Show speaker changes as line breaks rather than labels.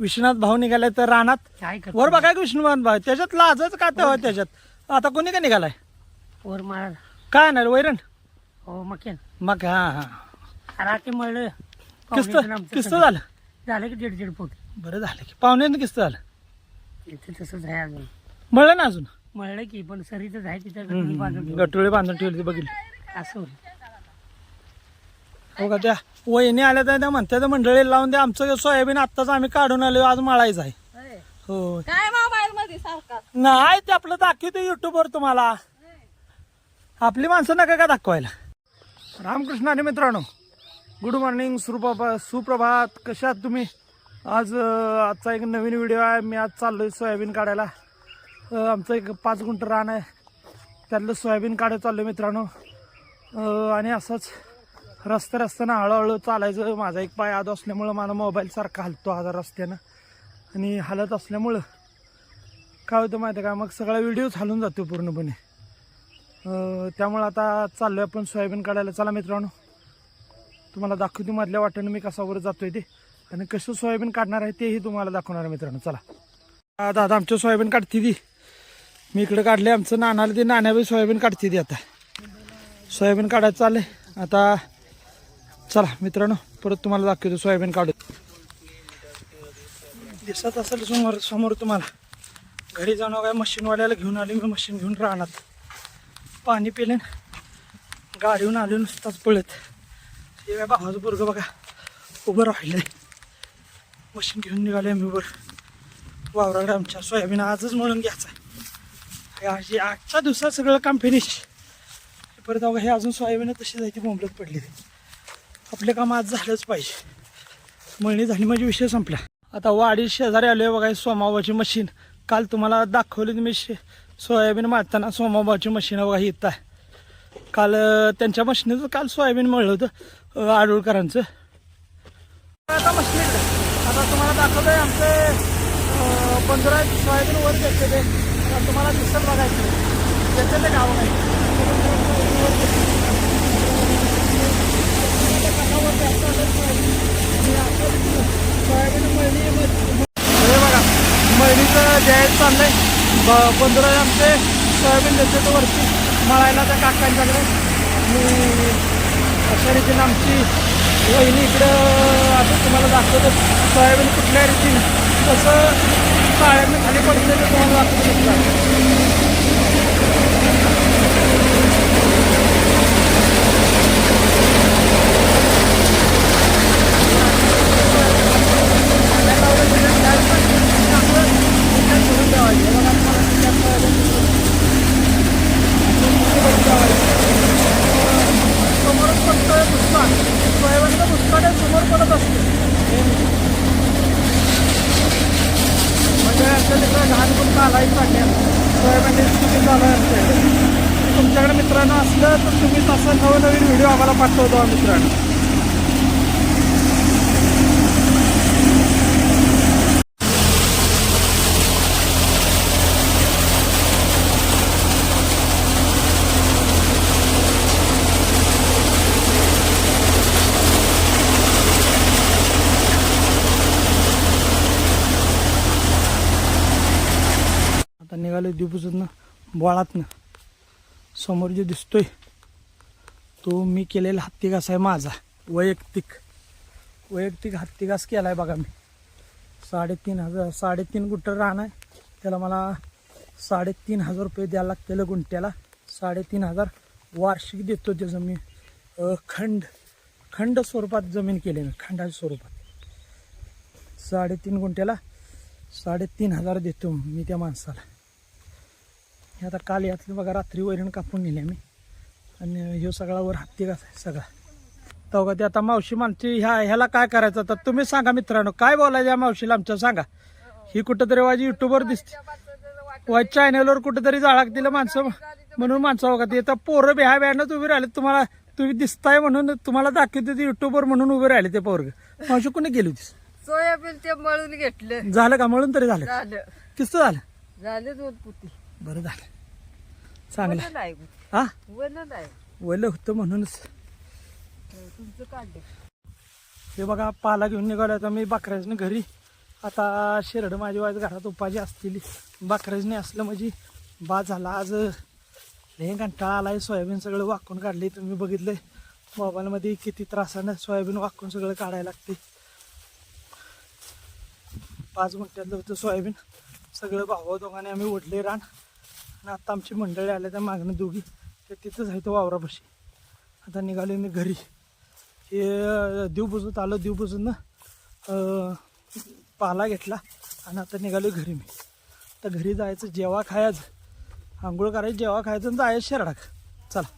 विश्वनाथ भाऊ निघाले तर रानात?
काय करतो?
वर बघा की विष्णुनाथ भाऊ. त्याच्यात लाजच का तेव्हा त्याच्यात? आता कोणी का निघालाय?
वर मार.
काय नाही वैरण?
हो मकेन.
मग हा हा.
रात्री म्हणलं
किस्त?
आमचं
किस्त
सगळं.
झालं?
झालं की दीड दीड फूट.
बरं झालं की. पाहुण्यानं किस्त झालं?
इथे तसंच आहे अजून.
म्हणलं ना अजून?
म्हणलं की पण सरीतच आहे तिथं बांधून ठेवली.
गटोळी बांधून ठेवली बघितली.
असं होईल.
हो का? त्या वहिनी आल्या तर त्या म्हणत्या मंडळी लावून द्या. आमचं सोयाबीन आत्ताच आम्ही काढून आलो आज मळायचं आहे. हो.
काय मोबाईल मध्ये सारखा?
नाही ते आपलं दाखवतो युट्यूबवर तुम्हाला. आपली माणसं नका का दाखवायला? रामकृष्ण आणि मित्रांनो गुड मॉर्निंग सुप्रभा सुप्रभात. कशा आहात तुम्ही? आज आजचा एक नवीन व्हिडिओ आहे. मी आज चाललोय सोयाबीन काढायला. आमचं एक पाच गुंठ रान आहे. त्यातलं सोयाबीन काढायला चाललोय मित्रांनो. अं, आणि असंच रस्ता रस्त्यानं हळूहळू चालायचं. माझा एक पाय आद असल्यामुळं माझा मोबाईल सारखा हलतो हा रस्त्यानं. आणि हलत असल्यामुळं काय होतं माहिती आहे का? मग सगळा व्हिडिओच हलून जातो पूर्णपणे. त्यामुळं आता चाललोय आपण सोयाबीन काढायला. चला मित्रांनो तुम्हाला दाखवतो मधल्या वाटेनं मी कसा जातो जातोय ते. आणि कसं सोयाबीन काढणार आहे तेही तुम्हाला दाखवणार आहे मित्रांनो. चला. दादा आमच्या सोयाबीन काढते ती. मी इकडे काढले आमचं नानाला. ते नाण्याबी सोयाबीन काढते ती आता. सोयाबीन काढायचं चाललंय. आता चला मित्रांनो परत तुम्हाला दाखवतो सोयाबीन काढू दिसत असेल समोर समोर तुम्हाला. घरी जाणं काय मशीनवाल्याला घेऊन आले मी मशीन घेऊन राहणार पाणी पिले गाडीहून आले नुसताच पळत. हे काय भावाचं पोरगं बघा उभं राहिलंय. मशीन घेऊन निघाले मी वर. वावराकडे आमच्या सोयाबीन आजच म्हणून घ्यायचं आहे. आज- आजच्या दिवसात सगळं काम फिनिश परत अगं हे अजून सोयाबीन तशी जायची बोंबलत पडली आपलं काम आज झालंच पाहिजे. मळणी झाली म्हणजे विषय संपला. आता वाडी शेजारी आलोय बघा सोमाबाची मशीन. काल तुम्हाला दाखवली मी शे सोयाबीन मारताना सोमाबाची मशीन बघा येत इथं आहे. काल त्यांच्या मशीनीचं काल सोयाबीन मळलं होतं आडूळकरांचं आडुळकरांचं आता मशीन आता तुम्हाला दाखवतोय आमचे आमचं पंधरा सोयाबीन वर घेतले ते आता तुम्हाला दिसत बघायचं घेतलेले गाव नाही हे बघा मळणीचं जायचं चाललंय. ब पंधरा आमचे सोयाबीन देते तो वरती. मळायला त्या काकांच्याकडे. मी अशा रीतीनं आमची वहिनी इकडं आता तुम्हाला दाखवतो. सोयाबीन कुठल्या रीतीनं? कसं काळ्यांनी खाली पडते ते तुम्हाला दाखवतो. समोरच पडतोय पुष्पान सोयाबीनचं पुष्पान हे समोर पडत असते म्हणजे असं तिकडं लहान पण कालाही काढल्या सोयाबीन स्थिती चालू आहे आमच्या इकडे. तुमच्याकडे मित्रांनो असलं तर तुम्ही तसं नवनवीन व्हिडिओ आम्हाला पाठवतो मित्रांनो. आता निघालो बोळात बोळातनं. समोर जे दिसतोय तो मी केलेला हत्तीघास आहे माझा. वैयक्तिक. वैयक्तिक हत्तीघास केला आहे बघा मी. साडेतीन हजार साडेतीन गुंटर राहणार आहे. त्याला मला साडेतीन हजार रुपये द्यायला लागतेलं गुंट्याला साडेतीन हजार वार्षिक देतो त्याचं मी. खंड खंड स्वरूपात जमीन केली मी खंडाच्या स्वरूपात. साडेतीन गुंट्याला साडेतीन हजार देतो मी त्या माणसाला. हे आता काल यातलं बघा रात्री वैरण कापून नेले मी आणि ह्यो सगळा वर हत्ती आहे सगळा. तो का ते आता मावशी माणशी ह्या ह्याला काय करायचं? तर तुम्ही सांगा मित्रांनो काय बोलायचं या मावशीला आमच्या सांगा. ही कुठंतरी माझी युट्यूबवर दिसते. वाईट चॅनलवर कुठंतरी जाळाक दिलं माणसं म्हणून माणसं बघा ते तर पोरं बिहा बिहानं उभी राहिले तुम्हाला तुम्ही दिसताय म्हणून तुम्हाला दाखवते ते युट्यूबवर म्हणून उभे राहिले ते पोरग. मावशी कुणी गेली होतीस?
सोयाबीन ते मळून घेतलं.
झालं का? म्हणून तरी झालं.
झालं.
किस्त झालं?
झालं दोन पुती.
बरं झालं. चांगलं हा?
नाही.
वलं होतं म्हणूनच.
तुमचं काढलं
हे बघा पाला घेऊन निघालो आता मी बकऱ्याचं घरी. आता शिरड माझी वाईज घरात उपाजी असतील. बाकराजने असलं म्हणजे बाद झाला. आज लय कंटाळा आलाय. सोयाबीन सगळं वाकून काढले. तुम्ही बघितलंय. मोबाईलमध्ये किती त्रासानं सोयाबीन वाकून सगळं काढायला लागते. पाच मिनिटातलं होतं सोयाबीन. सगळं भावा दोघांनी आम्ही ओढले रान. आणि आता आमची मंडळी आल्या त्या मागणं दोघी. ते तिथंच आहे तो वावरापाशी. आता निघालो मी घरी. हे देव बुजत आलो देव बुजून पाला घेतला आणि आता निघालो घरी मी. आता घरी जायचं जेवा खायचं. आंघोळ करायचं जेवा खायचं आणि जायचं शेरडाक चला.